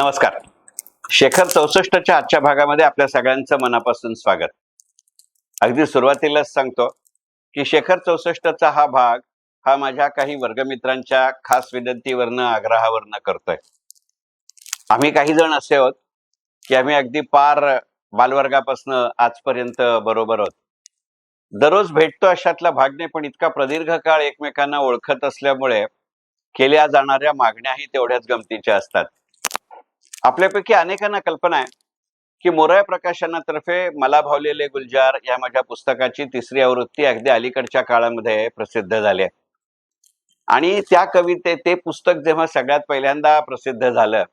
नमस्कार. शेखर चौसष्टच्या आजच्या भागामध्ये आपल्या सगळ्यांचं मनापासून स्वागत. अगदी सुरुवातीलाच सांगतो की शेखर चौसष्टचा हा भाग हा माझ्या काही वर्गमित्रांच्या खास विनंतीवरनं आग्रहावरनं करतोय. आम्ही काही जण असे आहोत की आम्ही अगदी पार बालवर्गापासनं आजपर्यंत बरोबर आहोत. दररोज भेटतो अशातला भाग नाही पण इतका प्रदीर्घ काळ एकमेकांना ओळखत असल्यामुळे केल्या जाणाऱ्या मागण्याही तेवढ्याच गमतीच्या असतात. आपल्यापैकी अनेकांना कल्पना आहे की मोरया प्रकाशनातर्फे मला भावलेले गुलजार या माझ्या पुस्तकाची तिसरी आवृत्ती अगदी अलीकडच्या काळामध्ये प्रसिद्ध झाली आहे. आणि त्या कविते ते पुस्तक जेव्हा सगळ्यात पहिल्यांदा प्रसिद्ध झालं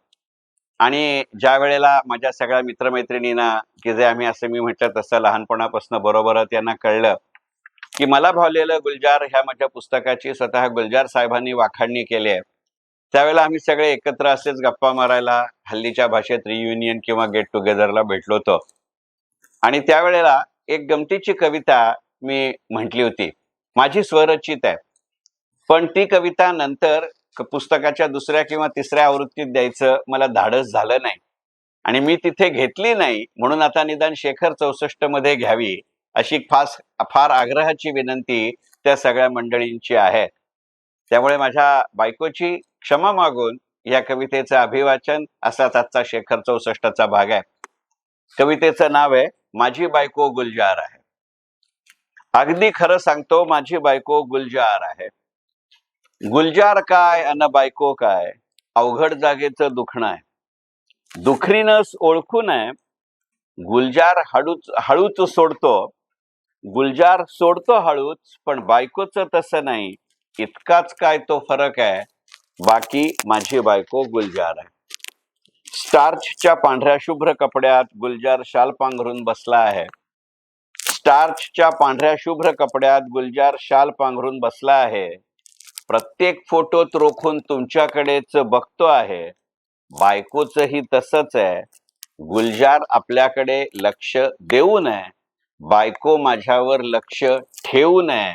आणि ज्या वेळेला माझ्या सगळ्या मित्रमैत्रिणींना की जे आम्ही असं मी म्हटलं तसं लहानपणापासून बरोबरच यांना कळलं की मला भावलेलं गुलजार ह्या माझ्या पुस्तकाची स्वतः गुलजार साहेबांनी वाखाणणी केली आहे. त्यावेळेला आम्ही सगळे एकत्र असेच गप्पा मारायला हल्लीच्या भाषेत रियुनियन किंवा गेट टुगेदरला भेटलो होतो. आणि त्यावेळेला एक गमतीची कविता मी म्हटली होती. माझी स्वरचित आहे. पण ती कविता नंतर पुस्तकाच्या दुसऱ्या किंवा तिसऱ्या आवृत्तीत द्यायचं मला धाडस झालं नाही. आणि मी तिथे घेतली नाही म्हणून आता निदान शेखर चौसष्टमध्ये घ्यावी अशी फास फार आग्रहाची विनंती त्या सगळ्या मंडळींची आहे. त्यामुळे माझ्या बायकोची क्षमा मागून या कवितेचं अभिवाचन असाच आजचा शेखर चौसष्टचा भाग आहे. कवितेचं नाव आहे माझी बायको गुलजार आहे. अगदी खरं सांगतो माझी बायको गुलजार आहे. गुलजार काय अन बायको काय? अवघड जागेचं दुखणं आहे. दुखरीनस ओळखू नये. गुलजार हळूच हळूच सोडतो. गुलजार सोडतो हळूच पण बायकोचं तसं नाही. इतकाच काय तो फरक आहे. बाकी माझी बायको गुलजार आहे. स्टार्चच्या पांढऱ्या शुभ्र कपड्यात गुलजार शाल पांघरून बसला आहे. स्टार्चच्या पांढऱ्या शुभ्र कपड्यात गुलजार शाल पांघरून बसला आहे. प्रत्येक फोटोत रोखून तुमच्याकडेच बघतो आहे. बायकोचंही तसंच आहे. गुलजार आपल्याकडे लक्ष देऊ नये बायको माझ्यावर लक्ष ठेवू नये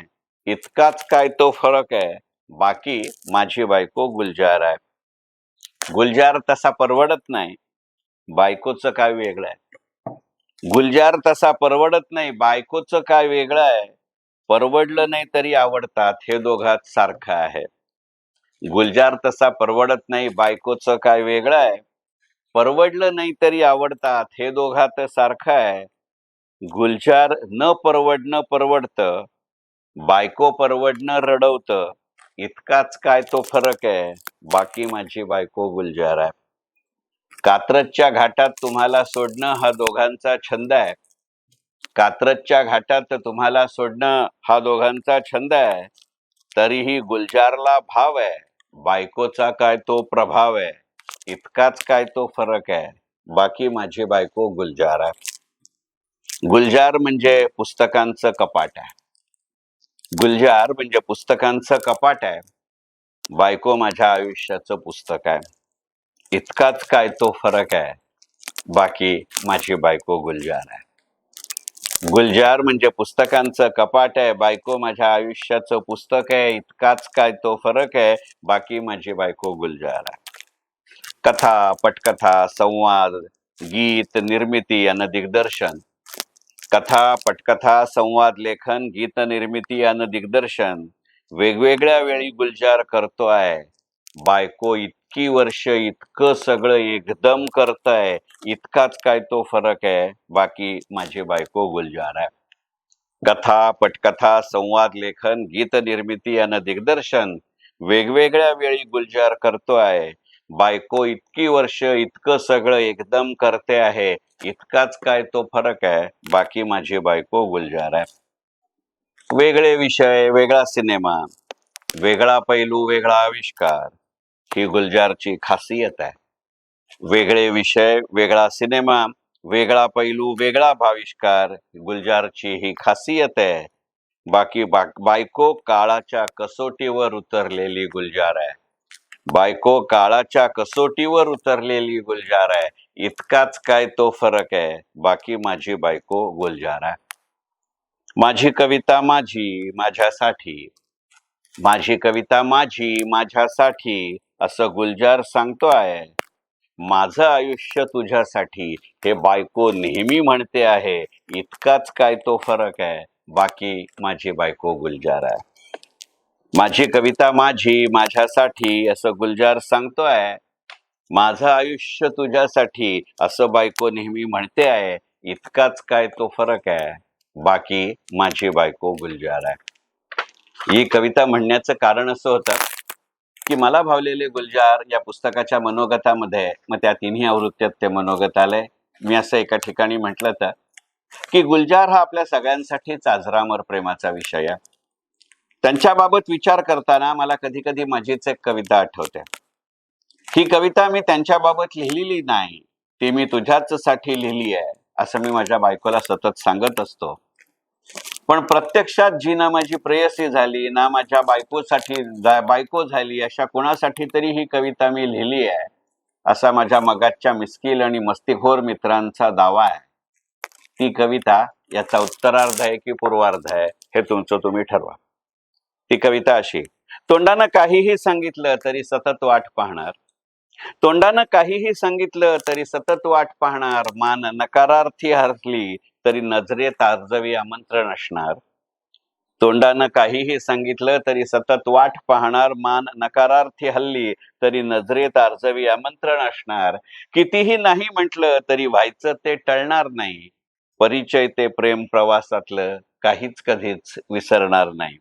इतकाच काय तो फरक आहे. बाकी माझी बायको गुलजार आहे. गुलजार तसा परवडत नाही. बायकोचं काय वेगळं आहे? गुलजार तसा परवडत नाही बायकोचं काय वेगळं आहे? परवडलं नाही तरी आवडतात हे दोघात सारखं आहे. गुलजार तसा परवडत नाही बायकोचं काय वेगळं आहे? परवडलं नाही तरी आवडतात हे दोघात सारखं आहे. गुलजार न परवडणं परवडतं बायको परवडणं रडवतं. इतकाच काय तो फरक आहे. बाकी माझी बायको गुलजार आहे. कात्रजच्या घाटात तुम्हाला सोडणं हा दोघांचा छंद आहे. कात्रजच्या घाटात तुम्हाला सोडणं हा दोघांचा छंद आहे. तरीही गुलजारला भाव आहे. बायकोचा काय तो प्रभाव आहे. इतकाच काय तो फरक आहे. बाकी माझी बायको गुलजार आहे. गुलजार म्हणजे पुस्तकांचं कपाट आहे. गुलजार म्हणजे पुस्तकांचं कपाट आहे. बायको माझ्या आयुष्याचं पुस्तक आहे. इतकाच काय तो फरक आहे. बाकी माझी बायको गुलजार आहे. गुलजार म्हणजे पुस्तकांचं कपाट आहे. बायको माझ्या आयुष्याचं पुस्तक आहे. इतकाच काय तो फरक आहे. बाकी माझी बायको गुलजार आहे. कथा पटकथा संवाद गीत निर्मिती आणि दिग्दर्शन. कथा पटकथा संवाद लेखन गीत निर्मिती आणि दिग्दर्शन वेगवेगळ्या वेळी गुलजार करतो आहे. बायको इतकी वर्ष इतकं सगळं एकदम करताय इतकाच काय तो फरक आहे बाकी माझी बायको गुलजार आहे. कथा पटकथा संवाद लेखन गीत निर्मिती आणि दिग्दर्शन वेगवेगळ्या वेळी गुलजार करतो आहे. बायको इतकी वर्ष इतकं सगळं एकदम करते आहे इतकाच काय तो फरक आहे बाकी माझी बायको गुलजार आहे. वेगळे विषय वेगळा सिनेमा वेगळा पैलू वेगळा आविष्कार ही गुलजारची खासियत आहे. वेगळे विषय वेगळा सिनेमा वेगळा पैलू वेगळा भाविष्कार गुलजारची ही खासियत आहे. बाकी बा बायको काळाच्या कसोटीवर उतरलेली गुलजार आहे. बायको काळाच्या कसोटीवर उतरलेली गुलजार आहे. इतकाच काय तो फरक आहे. बाकी माझी बायको गुलजार आहे. माझी कविता माझी माझ्यासाठी. माझी कविता माझी माझ्यासाठी असं गुलजार सांगतो आहे. माझं आयुष्य तुझ्यासाठी हे बायको नेहमी म्हणते आहे. इतकाच काय तो फरक आहे. बाकी माझी बायको गुलजार आहे. माझी कविता माझी माझ्यासाठी असं गुलजार सांगतोय. माझं आयुष्य तुझ्यासाठी असं बायको नेहमी म्हणते आहे इतकाच काय तो फरक आहे. बाकी माझी बायको गुलजार आहे. ही कविता म्हणण्याचं कारण असं होतं की मला भावलेले गुलजार या पुस्तकाच्या मनोगतामध्ये मग त्या तिन्ही आवृत्त्यात ते मनोगत आलंय मी असं एका ठिकाणी म्हटलं तर की गुलजार हा आपल्या सगळ्यांसाठीच आजरामर प्रेमाचा विषय आहे. त्यांच्याबाबत विचार करताना मला कधी कधी माझीच एक कविता आठवते. ही कविता मी त्यांच्याबाबत लिहिलेली नाही. ती मी तुझ्याच साठी लिहिली आहे असं मी माझ्या बायकोला सतत सांगत असतो. पण प्रत्यक्षात जी ना माझी प्रेयसी झाली ना माझ्या बायकोसाठी बायको झाली अशा कोणासाठी तरी ही कविता मी लिहिली आहे असा माझ्या मगाच्या मिस्किल आणि मस्तीखोर मित्रांचा दावा आहे. ती कविता याचा उत्तरार्ध आहे की पूर्वार्ध आहे हे तुमचं तुम्ही ठरवा. ती कविता अशी तोंडानं काहीही सांगितलं तरी सतत वाट पाहणार. तोंडानं काहीही सांगितलं तरी सतत वाट पाहणार. मान नकारार्थी हरली तरी नजरेत आर्जवी आमंत्रण असणार. तोंडानं काहीही सांगितलं तरी सतत वाट पाहणार. मान नकारार्थी हल्ली तरी नजरेत आर्जवी आमंत्रण असणार. कितीही नाही म्हटलं तरी व्हायचं ते टळणार नाही. परिचय ते प्रेम प्रवासातलं काहीच कधीच विसरणार नाही.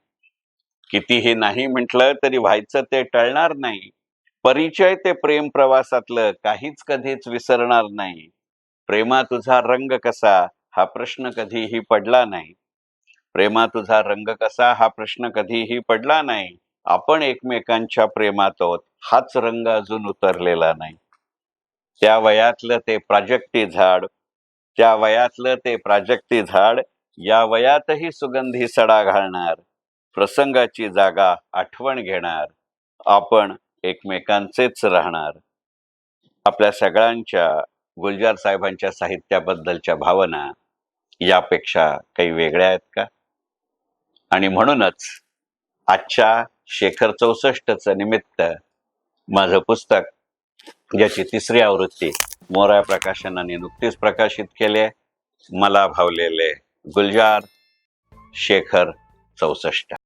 कितीही नाही म्हटलं तरी व्हायचं ते टळणार नाही. परिचय ते प्रेम प्रवासातलं काहीच कधीच विसरणार नाही. प्रेमा तुझा रंग कसा हा प्रश्न कधीही पडला नाही. प्रेमा तुझा रंग कसा हा प्रश्न कधीही पडला नाही. आपण एकमेकांच्या प्रेमात आहोत हाच रंग अजून उतरलेला नाही. त्या वयातलं ते प्राजक्ती झाड त्या वयातलं ते प्राजक्ती झाड या वयातही सुगंधी सडा घालणार. प्रसंगाची जागा आठवण घेणार आपण एकमेकांचेच राहणार. आपल्या सगळ्यांच्या गुलजार साहेबांच्या साहित्याबद्दलच्या भावना यापेक्षा काही वेगळ्या आहेत का? आणि म्हणूनच आजच्या शेखर चौसष्टचं निमित्त माझं पुस्तक ज्याची तिसरी आवृत्ती मोरा प्रकाशनाने नुकतीच प्रकाशित केले मला भावलेले गुलजार शेखर चौसष्ट.